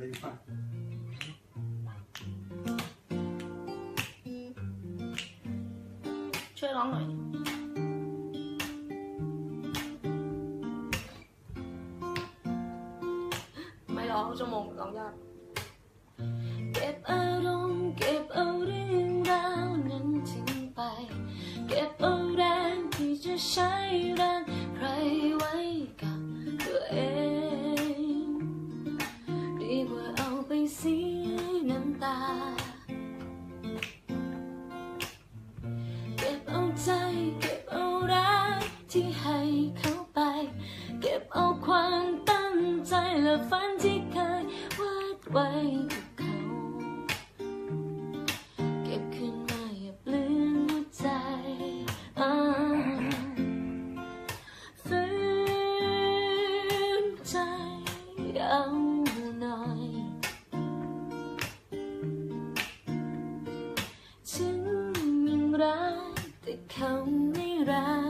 มากช่วยร้องหน่อยไม่ร้องชั่วโมงร้องยากเก็บอารมณ์เก็บเอาเรื่องราวนั้นทิ้งไป เก็บเอาแรงที่จะใช้รัก ความตั้งใจและฝันที่เคยวาดไว้กับเขา เก็บขึ้นมาอย่าเปลืองหัวใจฝืนใจเอาหน่อยถึงยังรักแต่เขาไม่รัก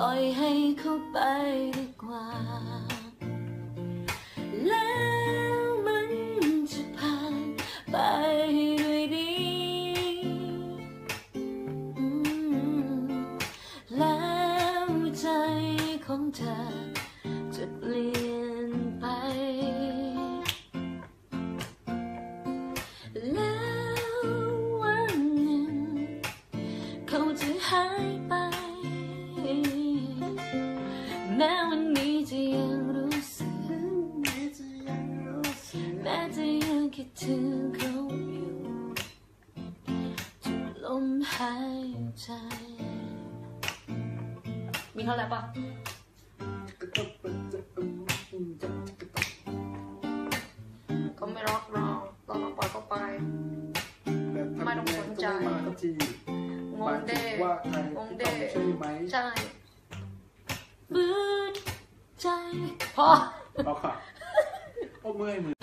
ล่อยให้เขาไปดีกว่า แล้วมันจะผ่านไปด้วยดีแล้วใจของเธอจะเปลี่ยนไป แล้ววันหนึ่งเขาจะหาย แม้วันนี้จะยังรู้สึกแม้จะยังคิดถึงเขาอยู่ทุกลมหายใจ มีเท่าไหร่ปะก็ไม่รักเราเรามาปล่อยเขาไปแบบทำยังสักทีงงเดถึงว่าใครที่ต้ใช่ไหมใช่ ใจพอเอาค่ะโอ้เมื่อยมือ